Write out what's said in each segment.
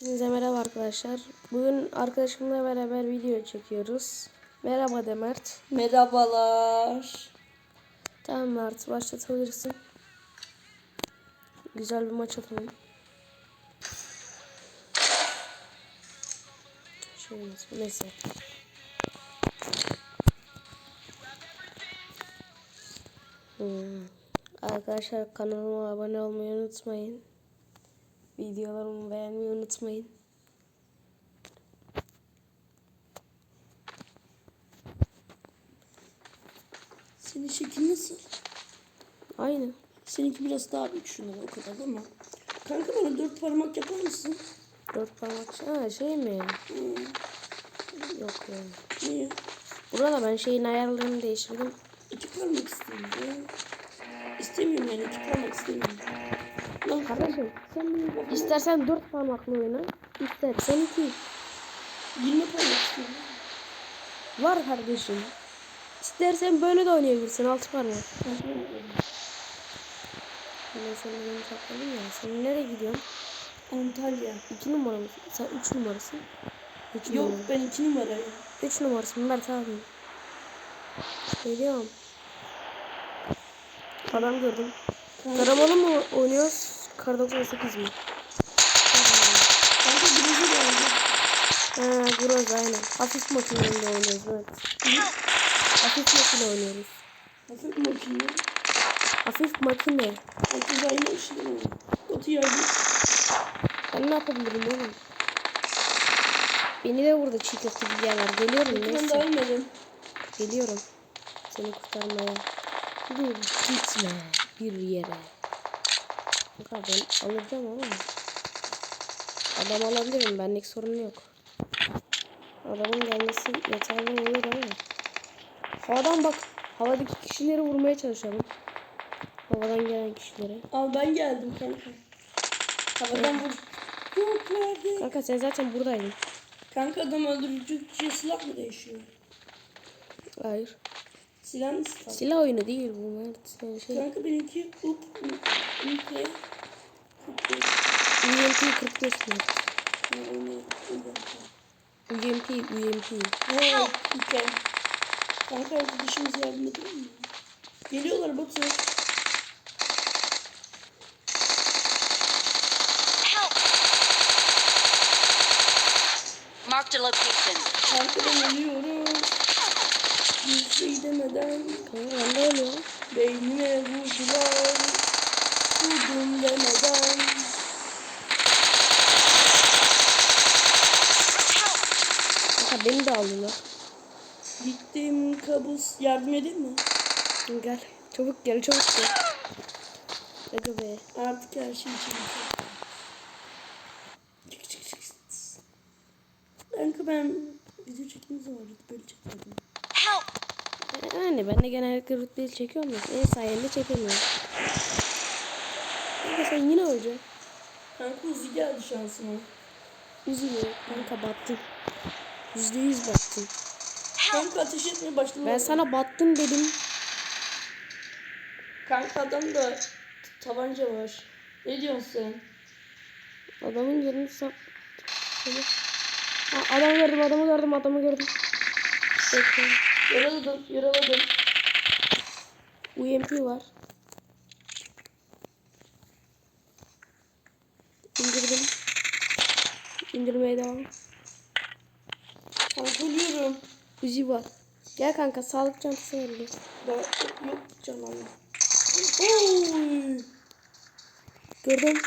Hepinize merhaba arkadaşlar. Bugün arkadaşımla beraber video çekiyoruz. Merhaba de Mert. Merhabalar. Tamam Mert başlatabilirsin. Güzel bir maç atalım. Şöyle neyse. Hmm. Arkadaşlar kanalıma abone olmayı unutmayın. Videolarımı beğenmeyi unutmayın. Senin şeklin nasıl? Aynı. Seninki biraz daha büyük şundan o kadar ama. Kanka bana dört parmak yapar mısın? Dört parmak. Ha şey mi? Hmm, Yok ya. niye? Burada ben şeyin ayarlarını değiştirdim. İki parmak istiyorum ya. İstemiyorum yani iki parmak istemiyorum. Lan Kardeşim sen kafama istersen dört parmaklı oyna. İstersen iki. yirmi parmak istiyorum. Var kardeşim. İstersen böyle de oynayabilirsin altı parmak. Ben sana beni sakladım ya. Sen nereye gidiyorsun? Antalya. İki numara mısın? Sen üç numarasın. Üç Yok numara. ben iki numarayım. Üç numarasın Mert abi. Geliyorum. Adam gördüm. Karamalı mı oynuyoruz? Kar 98 mi? Kanka birinci geldi. Ha, Groz aynen. Hafif makineyle oynuyoruz evet. Hafif makine oynuyoruz. Hafif makine. Hafif makine. Otuz aynı işte mi? Otu yardım. Ben ne yapabilirim oğlum? Beni de burada çiğ köfte gibi yerler. Geliyorum Ben neyse. daha ölmedim. Geliyorum. Seni kurtarmaya. Dur gitme bir yere. Kanka ben alacağım ama. Adam alabilirim. Benlik sorun yok. Adamın gelmesi yeterli olur ama. Havadan bak. Havadaki kişileri vurmaya çalışalım. Havadan gelen kişileri. Al ben geldim kanka. Havadan vur. Yok verdi. Kanka sen zaten buradaydın. Kanka adam öldürücü silah mı değişiyor? Hayır. Silah mı silah? Silah oyunu değil bu Mert. Şey. Kanka benimki up nükle. UMP 45 Mert. UMP, UMP. iken. Kanka arkadaşımız yardım edelim mi? Geliyorlar Batu. Help! Marked a location. Kanka ben ölüyorum. Şey demeden ölüyorum. beynime vurdular. Vurdum demeden. Kanka beni de aldılar. Gittim kabus. Yardım edeyim mi? Gel. Çabuk gel çabuk gel. Aga be. Artık her şey için. Çık çık çık. Kanka ben video çektiğim zaman böyle çekmedim. Yani ben de genellikle rütbeli çekiyorum ya. En sayende çekemiyorum. Kanka sen yine öleceksin. Kanka Uzi geldi şansıma. Üzülüyor. Kanka battın. Yüzde yüz battın. Kanka ateş etmeye başladı. Ben sana battın dedim. Kanka adam da tabanca var. Ne diyorsun sen? Adamın yerini sap... Ha, adam gördüm adamı gördüm adamı gördüm. Bekle. Yaraladım, yaraladım. UMP var. İndirdim. İndirmeye devam. Kanka ölüyorum. Uzi var. Gel kanka sağlık çantası verelim. Da yok canım. Oy. Gördüm.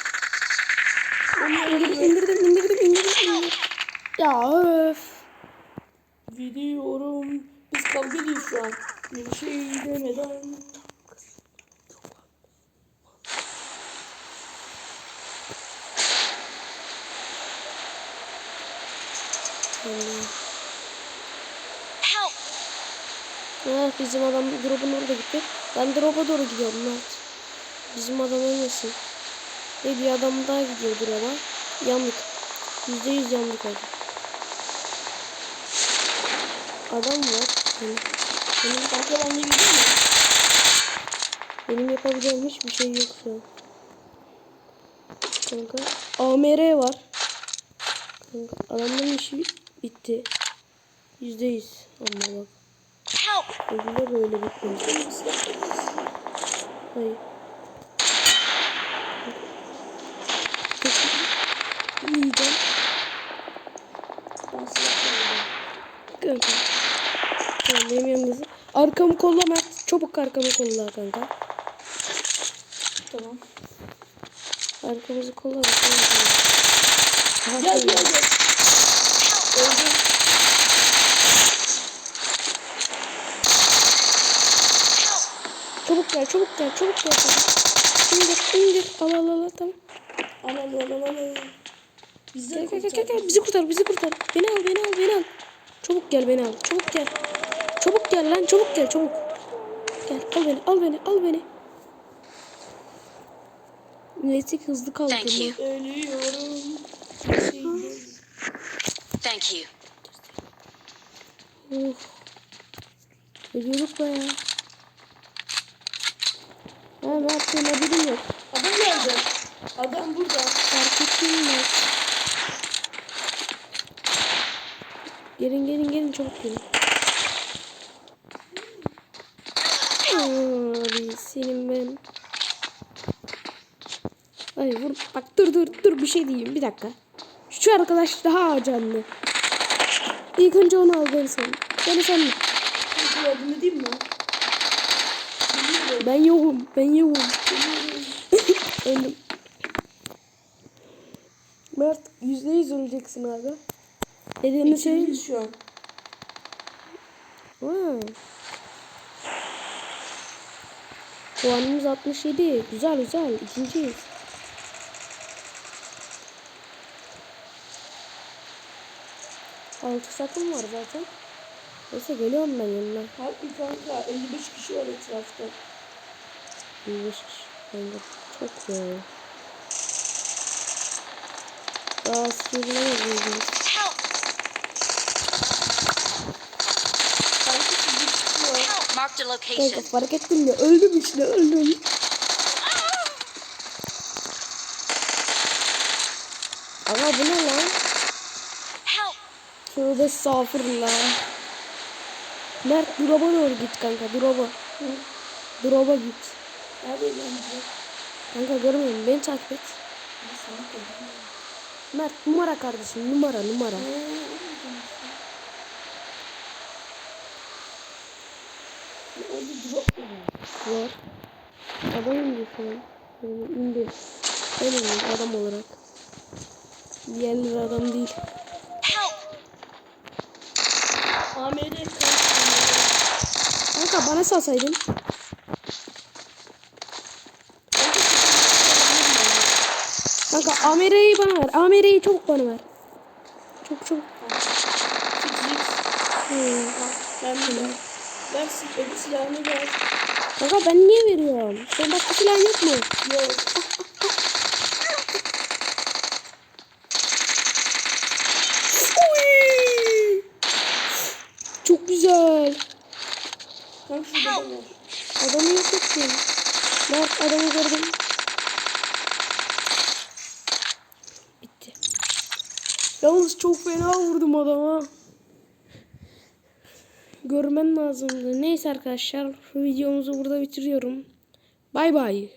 Onu İndirdim indirdim indirdim indirdim. indirdim. Ya öf. Gidiyorum. Kavga ediyoruz şu an. Bir şey demeden. Help! Ha, bizim adam drop'un orada gitti. Ben drop'a doğru gidiyorum Mert. Bizim adam ölmesin. Ve bir adam daha gidiyor drop'a. Yandık. Yüzde yüz yandık oldu. Adam var. Benim, benim, de gidiyor mu? benim yapabileceğim hiçbir şey yok şu an. Kanka. AMR var. Kanka adamların işi bitti. Yüzde yüz. Ama bak. Help! Öbürler öyle bitmez. Hayır. Koyuyorum. Kanka. Tamam benim yanımda. Arkamı kolla Mert. Çabuk arkamı kolla kanka. Tamam. Arkamızı kolla. Gel gel gel. Öldüm. Çabuk gel çabuk gel çabuk gel. İndir indir. Al al al tamam. Al al al al al. Bizi Gel gel gel gel. Bizi kurtar bizi kurtar. Beni al beni al beni al. Çabuk gel beni al. Çabuk gel. Gel lan çabuk gel çabuk. Gel al beni al beni al beni. Neyse ki hızlı Thank kalkıyor. you. Ölüyorum. Thank you. Of. Ölüyorduk baya. Ha Mert senin haberin yok. Adam geldi. Adam burada. Fark ettin mi? Gelin gelin gelin çabuk gelin. Abi senin ben. Ay vur. Bak dur dur dur bir şey diyeyim bir dakika. Şu arkadaş daha canlı. İlk önce onu al ben sen. Beni sen. Kanka yardım edeyim mi? Biliyorum. Ben yokum. Ben yokum. Öldüm. Mert yüzde yüz öleceksin abi. Söyleyeyim. İkimiz şu an. Ha. Puanımız 67. Güzel güzel. İkinciyiz. Altı sakın var zaten. Neyse geliyorum ben yanına. Harbi kanka 55 kişi var etrafta. 25 kişi. Bence çok ya. Daha sürülemez Help! Kanka Kanka fark ettin mi? Öldüm işte öldüm. Ama bu ne lan? Tövbe estağfurullah. Mert drop'a doğru git kanka drop'a. Drop'a git. Eğlence? Kanka görmüyorum beni takip et. Mert numara kardeşim numara numara. Mu var? Adam indi falan. Yani indi. Ben indim adam olarak. Diğerleri adam değil. Help! AMR kanka. Bana salsaydın. Kanka Amere'yi bana ver. Amere'yi çabuk bana ver. Çok çok. Hmm. Ben de. Ver silahını ver. Kanka ben niye veriyorum? Sen başka silah yok mu? Yok. Oy! Çok güzel. Kanka şurada da var. Adamı yok ettin. Mert adamı gördüm. Bitti. Yalnız çok fena vurdum adama. Görmen lazımdı. Neyse arkadaşlar videomuzu burada bitiriyorum. Bay bay.